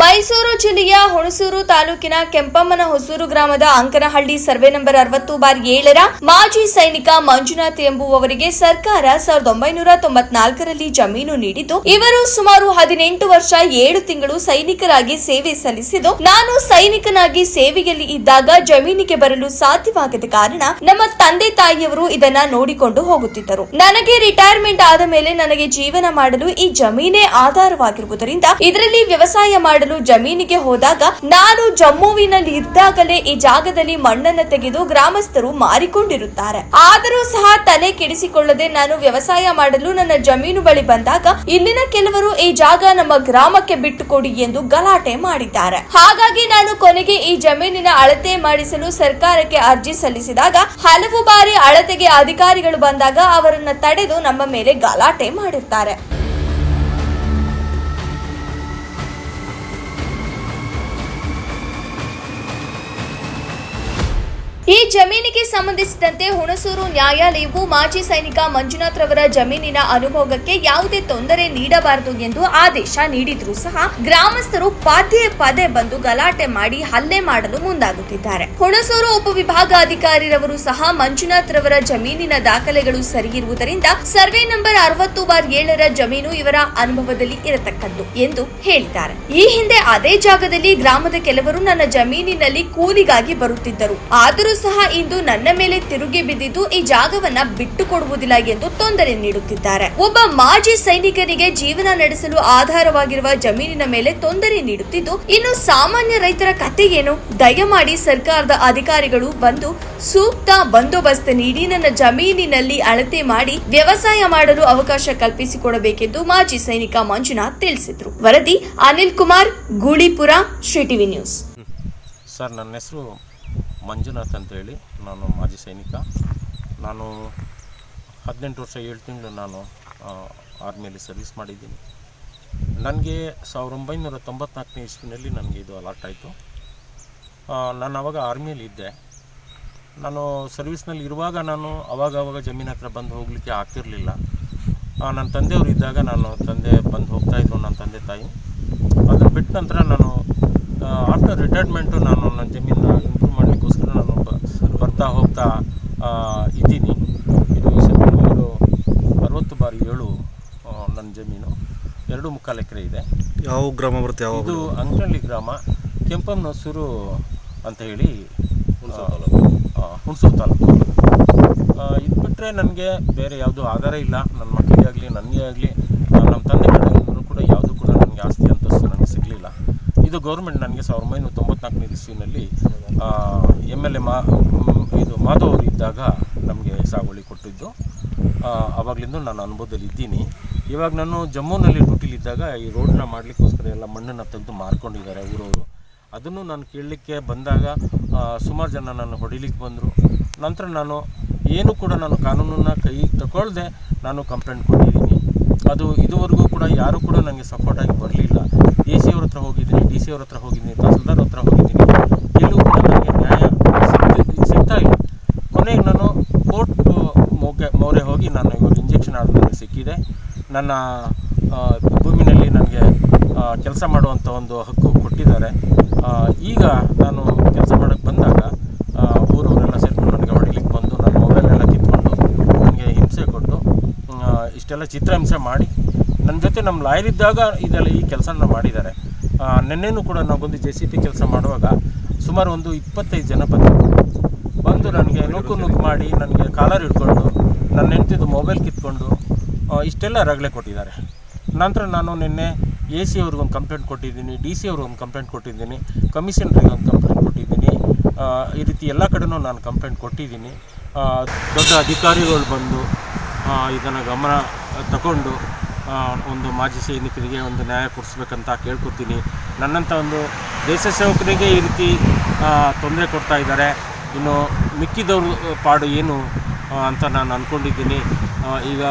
ಮೈಸೂರು ಜಿಲ್ಲೆಯ ಹುಣಸೂರು ತಾಲೂಕಿನ ಕೆಂಪಮ್ಮನ ಹೊಸೂರು ಗ್ರಾಮದ ಅಂಕನಹಳ್ಳಿ ಸರ್ವೆ ನಂಬರ್ ಅರವತ್ತು ಬಾರ್ ಏಳರ ಮಾಜಿ ಸೈನಿಕ ಮಂಜುನಾಥ್ ಎಂಬುವವರಿಗೆ ಸರ್ಕಾರ ಸಾವಿರದ ಒಂಬೈನೂರ ತೊಂಬತ್ನಾಲ್ಕರಲ್ಲಿ ಜಮೀನು ನೀಡಿದ್ದು, ಇವರು ಸುಮಾರು ಹದಿನೆಂಟು ವರ್ಷ ಏಳು ತಿಂಗಳು ಸೈನಿಕರಾಗಿ ಸೇವೆ ಸಲ್ಲಿಸಿದ್ದು, ನಾನು ಸೈನಿಕನಾಗಿ ಸೇವೆಯಲ್ಲಿ ಇದ್ದಾಗ ಜಮೀನಿಗೆ ಬರಲು ಸಾಧ್ಯವಾಗದ ಕಾರಣ ನಮ್ಮ ತಂದೆ ತಾಯಿಯವರು ಇದನ್ನ ನೋಡಿಕೊಂಡು ಹೋಗುತ್ತಿದ್ದರು. ನನಗೆ ರಿಟೈರ್ಮೆಂಟ್ ಆದ ಮೇಲೆ ನನಗೆ ಜೀವನ ಮಾಡಲು ಈ ಜಮೀನೇ ಆಧಾರವಾಗಿರುವುದರಿಂದ ಇದರಲ್ಲಿ ವ್ಯವಸಾಯ ಮಾಡಲು ಜಮೀನಿಗೆ ಹೋದಾಗ ನಾನು ಜಮ್ಮುವಿನಲ್ಲಿ ಇದ್ದಾಗಲೇ ಈ ಜಾಗದಲ್ಲಿ ಮಣ್ಣನ್ನು ತೆಗೆದು ಗ್ರಾಮಸ್ಥರು ಮಾರಿಕೊಂಡಿರುತ್ತಾರೆ. ಆದರೂ ಸಹ ತಲೆ ಕೆಡಿಸಿಕೊಳ್ಳದೆ ನಾನು ವ್ಯವಸಾಯ ಮಾಡಲು ನನ್ನ ಜಮೀನು ಬಳಿ ಬಂದಾಗ ಇಲ್ಲಿನ ಕೆಲವರು ಈ ಜಾಗ ನಮ್ಮ ಗ್ರಾಮಕ್ಕೆ ಬಿಟ್ಟುಕೊಡಿ ಎಂದು ಗಲಾಟೆ ಮಾಡಿದ್ದಾರೆ. ಹಾಗಾಗಿ ನಾನು ಕೊನೆಗೆ ಈ ಜಮೀನಿನ ಅಳತೆ ಮಾಡಿಸಲು ಸರ್ಕಾರಕ್ಕೆ ಅರ್ಜಿ ಸಲ್ಲಿಸಿದಾಗ ಹಲವು ಬಾರಿ ಅಳತೆಗೆ ಅಧಿಕಾರಿಗಳು ಬಂದಾಗ ಅವರನ್ನ ತಡೆದು ನಮ್ಮ ಮೇಲೆ ಗಲಾಟೆ ಮಾಡಿರ್ತಾರೆ. ಈ ಜಮೀನಿಗೆ ಸಂಬಂಧಿಸಿದಂತೆ ಹುಣಸೂರು ನ್ಯಾಯಾಲಯವು ಮಾಜಿ ಸೈನಿಕ ಮಂಜುನಾಥ್ ರವರ ಜಮೀನಿನ ಅನುಭೋಗಕ್ಕೆ ಯಾವುದೇ ತೊಂದರೆ ನೀಡಬಾರದು ಎಂದು ಆದೇಶ ನೀಡಿದ್ರೂ ಸಹ ಗ್ರಾಮಸ್ಥರು ಪದೇ ಪದೇ ಬಂದು ಗಲಾಟೆ ಮಾಡಿ ಹಲ್ಲೆ ಮಾಡಲು ಮುಂದಾಗುತ್ತಿದ್ದಾರೆ. ಹುಣಸೂರು ಉಪವಿಭಾಗಾಧಿಕಾರಿರವರು ಸಹ ಮಂಜುನಾಥ್ ರವರ ಜಮೀನಿನ ದಾಖಲೆಗಳು ಸರಿಯಿರುವುದರಿಂದ ಸರ್ವೆ ನಂಬರ್ ಅರವತ್ತು ಬಾರ್ ಏಳರ ಜಮೀನು ಇವರ ಅನುಭವದಲ್ಲಿ ಇರತಕ್ಕದ್ದು ಎಂದು ಹೇಳಿದ್ದಾರೆ. ಈ ಹಿಂದೆ ಅದೇ ಜಾಗದಲ್ಲಿ ಗ್ರಾಮದ ಕೆಲವರು ನನ್ನ ಜಮೀನಿನಲ್ಲಿ ಕೂಲಿಗಾಗಿ ಬರುತ್ತಿದ್ದರು. ಆದರೂ ಸಹ ಇಂದು ನನ್ನ ಮೇಲೆ ತಿರುಗಿ ಬಿದ್ದಿದ್ದು ಈ ಜಾಗವನ್ನ ಬಿಟ್ಟು ಕೊಡುವುದಿಲ್ಲ ಎಂದು ತೊಂದರೆ ನೀಡುತ್ತಿದ್ದಾರೆ. ಒಬ್ಬ ಮಾಜಿ ಸೈನಿಕನಿಗೆ ಜೀವನ ನಡೆಸಲು ಆಧಾರವಾಗಿರುವ ಜಮೀನಿನ ಮೇಲೆ ತೊಂದರೆ ನೀಡುತ್ತಿದ್ದು, ಇನ್ನು ಸಾಮಾನ್ಯ ರೈತರ ಕತೆ ಏನು ದಯಮಾಡಿ ಸರ್ಕಾರದ ಅಧಿಕಾರಿಗಳು ಬಂದು ಸೂಕ್ತ ಬಂದೋಬಸ್ತ್ ನೀಡಿ ನನ್ನ ಜಮೀನಿನಲ್ಲಿ ಅಳತೆ ಮಾಡಿ ವ್ಯವಸಾಯ ಮಾಡಲು ಅವಕಾಶ ಕಲ್ಪಿಸಿಕೊಡಬೇಕೆಂದು ಮಾಜಿ ಸೈನಿಕ ಮಂಜುನಾಥ್ ತಿಳಿಸಿದ್ರು. ವರದಿ Anil Kumar Gulipura, Shri TV news. Sir, ನನ್ನ ಹೆಸರು ಮಂಜುನಾಥ್ ಅಂತೇಳಿ ನಾನು ಮಾಜಿ ಸೈನಿಕ. ನಾನು ಹದಿನೆಂಟು ವರ್ಷ ಏಳು ತಿಂಗಳು ನಾನು ಆರ್ಮಿಯಲ್ಲಿ ಸರ್ವಿಸ್ ಮಾಡಿದ್ದೀನಿ. ನನಗೆ ಸಾವಿರದ ಒಂಬೈನೂರ ತೊಂಬತ್ನಾಲ್ಕನೇ ಇಸ್ವಿನಲ್ಲಿ ನನಗೆ ಇದು ಅಲಾಟ್ ಆಯಿತು. ನಾನು ಆವಾಗ ಆರ್ಮಿಯಲ್ಲಿ ಇದ್ದೆ. ನಾನು ಸರ್ವಿಸ್ನಲ್ಲಿ ಇರುವಾಗ ನಾನು ಅವಾಗ ಅವಾಗ ಜಮೀನು ಹತ್ರ ಬಂದು ಹೋಗಲಿಕ್ಕೆ ಆಗ್ತಿರಲಿಲ್ಲ. ನನ್ನ ತಂದೆಯವರು ಇದ್ದಾಗ ನಾನು ತಂದೆ ಬಂದು ಹೋಗ್ತಾಯಿದ್ರು ನನ್ನ ತಂದೆ ತಾಯಿ. ಅದನ್ನು ಬಿಟ್ಟ ನಂತರ ನಾನು ಆಫ್ಟರ್ ರಿಟೈರ್ಮೆಂಟು ನಾನು ನನ್ನ ಜಮೀನ ಇಂಪ್ರೂವ್ ಮಾಡಲಿಕ್ಕೋಸ್ಕರ ನಾನು ಬ- ಹೋಗ್ತಾ ಆ, ಇದ್ದೀನಿ. ಇದು ಸುಮಾರು ಅರವತ್ತು ಬಾರಿ ಏಳು ನನ್ನ ಜಮೀನು. ಎರಡು ಮುಕ್ಕಾಲು ಎಕರೆ ಇದೆ. ಯಾವ ಗ್ರಾಮ ಬರುತ್ತೆ? ಯಾವ ಇದು ಅಂಕಳ್ಳಿ ಗ್ರಾಮ. ಕೆಂಪಮ್ಮನಹೊಸೂರು ಅಂತ ಹೇಳಿ ಹುಣಸೂರು ತಾಲೂಕು. ಇದು ಬಿಟ್ಟರೆ ನನಗೆ ಬೇರೆ ಯಾವುದೂ ಆಧಾರ ಇಲ್ಲ. ನನ್ನ ಮಕ್ಕಳಿಗೆ ಆಗಲಿ ನನಗೆ ಆಗಲಿ ನಮ್ಮ ತಂದೆ ಕಡೆಯಿಂದಲೂ ಕೂಡ ಯಾವುದೂ ಕೂಡ ನನಗೆ ಆಸ್ತಿ ಅಂತಸ್ತು ನನಗೆ ಸಿಗಲಿಲ್ಲ. ಇದು ಗೌರ್ಮೆಂಟ್ ನನಗೆ ಸಾವಿರದ ಒಂಬೈನೂರ ತೊಂಬತ್ನಾಲ್ಕನೇ ಇಸ್ವಿನಲ್ಲಿ ಎಂ ಎಲ್ ಎ ಮಾ ಮಾಧವ್ ಅವರು ಇದ್ದಾಗ ನಮಗೆ ಸಾಗುವಳಿ ಕೊಟ್ಟಿದ್ದು. ಆವಾಗಲಿಂದ ನಾನು ಅನುಭವದಲ್ಲಿ ಇದ್ದೀನಿ. ಇವಾಗ ನಾನು ಜಮ್ಮುನಲ್ಲಿ ಡ್ಯೂಟಿಲಿದ್ದಾಗ ಈ ರೋಡ್ನ ಮಾಡಲಿಕ್ಕೋಸ್ಕರ ಎಲ್ಲ ಮಣ್ಣನ್ನು ತೆಗೆದು ಮಾರ್ಕೊಂಡಿದ್ದಾರೆ ಊರವರು. ಅದನ್ನು ನಾನು ಕೇಳಲಿಕ್ಕೆ ಬಂದಾಗ ಸುಮಾರು ಜನ ನಾನು ಹೊಡಿಲಿಕ್ಕೆ ಬಂದರು. ನಂತರ ನಾನು ಏನು ಕೂಡ ನಾನು ಕಾನೂನನ್ನು ಕೈ ತಗೊಳ್ಳದೆ ನಾನು ಕಂಪ್ಲೇಂಟ್ ಕೊಟ್ಟಿದ್ದೀನಿ. ಅದು ಇದುವರೆಗೂ ಕೂಡ ಯಾರೂ ಕೂಡ ನನಗೆ ಸಪೋರ್ಟಾಗಿ ಬರಲಿಲ್ಲ. ಎ ಸಿ ಅವ್ರ ಹತ್ರ ಹೋಗಿದ್ದೀನಿ, ಡಿ ಸಿ ಅವ್ರ ಹತ್ರ ಹೋಗಿದ್ದೀನಿ, ತಹಸೀಲ್ದಾರ್ ಹತ್ರ ಹೋಗಿದ್ದೀನಿ ಎಲ್ಲೂ ಕೂಡ ನನಗೆ ನ್ಯಾಯ ಸಿಗ್ತಿ ಸಿಗ್ತಾ ಇಲ್ಲ ಕೊನೆಗೆ ನಾನು ಕೋರ್ಟ್ ಮೊಗೆ ಮೊರೆ ಹೋಗಿ ನಾನು ಇವಾಗ ಇಂಜೆಕ್ಷನ್ ಆರ್ಡರ್ ನನಗೆ ಸಿಕ್ಕಿದೆ. ನನ್ನ ಭೂಮಿನಲ್ಲಿ ನನಗೆ ಕೆಲಸ ಮಾಡುವಂಥ ಒಂದು ಹಕ್ಕು ಕೊಟ್ಟಿದ್ದಾರೆ. ಈಗ ನಾನು ಕೆಲಸ ಮಾಡೋಕ್ಕೆ ಬಂದಾಗ ಊರವರೆಲ್ಲ ಸೇರ್ಕೊಂಡು ನನಗೆ ಹೊಡಿಲಿಕ್ಕೆ ಬಂದು, ನನ್ನ ಮೊಬೈಲೆಲ್ಲ ಕಿತ್ಕೊಂಡು ನನಗೆ ಹಿಂಸೆ ಕೊಟ್ಟು ಇಷ್ಟೆಲ್ಲ ಚಿತ್ರಹಿಂಸೆ ಮಾಡಿ, ನನ್ನ ಜೊತೆ ನಮ್ಮ ಲಾಯರ್ ಇದ್ದಾಗ ಇದೆಲ್ಲ ಈ ಕೆಲಸನ ಮಾಡಿದ್ದಾರೆ. ನೆನ್ನೆನೂ ನಿನ್ನೆನೂ ಕೂಡ ನಾವು ಬಂದು ಜೆ ಸಿ ಪಿ ಕೆಲಸ ಮಾಡುವಾಗ ಸುಮಾರು ಒಂದು ಇಪ್ಪತ್ತೈದು ಜನ ಬಂದರು. ಬಂದು ನನಗೆ ನೂಕು ನೂಕು ಮಾಡಿ, ನನಗೆ ಕಾಲರ್ ಹಿಡ್ಕೊಂಡು ನನ್ನ ಹೆಂಡ್ತಿದ್ದು ಮೊಬೈಲ್ ಕಿತ್ಕೊಂಡು ಇಷ್ಟೆಲ್ಲ ರಗಳೆ ಕೊಟ್ಟಿದ್ದಾರೆ. ನಂತರ ನಾನು ನಿನ್ನೆ ಎ ಸಿ ಅವ್ರಿಗೊಂದು ಕಂಪ್ಲೇಂಟ್ ಕೊಟ್ಟಿದ್ದೀನಿ ಡಿ ಸಿ ಅವ್ರಿಗೊಂದು ಕಂಪ್ಲೇಂಟ್ ಕೊಟ್ಟಿದ್ದೀನಿ ಕಮಿಷನರಿಗೆ ಒಂದು ಕಂಪ್ಲೇಂಟ್ ಕೊಟ್ಟಿದ್ದೀನಿ ಈ ರೀತಿ ಎಲ್ಲ ಕಡೆನೂ ನಾನು ಕಂಪ್ಲೇಂಟ್ ಕೊಟ್ಟಿದ್ದೀನಿ. ದೊಡ್ಡ ಅಧಿಕಾರಿಗಳು ಬಂದು ಇದನ್ನು ಗಮನ ತಗೊಂಡು ಒಂದು ಮಾಜಿ ಸೈನಿಕರಿಗೆ ಒಂದು ನ್ಯಾಯ ಕೊಡಿಸ್ಬೇಕಂತ ಕೇಳ್ಕೊತೀನಿ. ನನ್ನಂಥ ಒಂದು ದೇಶ ಸೇವಕರಿಗೆ ಈ ರೀತಿ ತೊಂದರೆ ಕೊಡ್ತಾ ಇದ್ದಾರೆ. ಇನ್ನು ಮಿಕ್ಕಿದವರು ಪಾಡು ಏನು ಅಂತ ನಾನು ಅಂದ್ಕೊಂಡಿದ್ದೀನಿ ಈಗ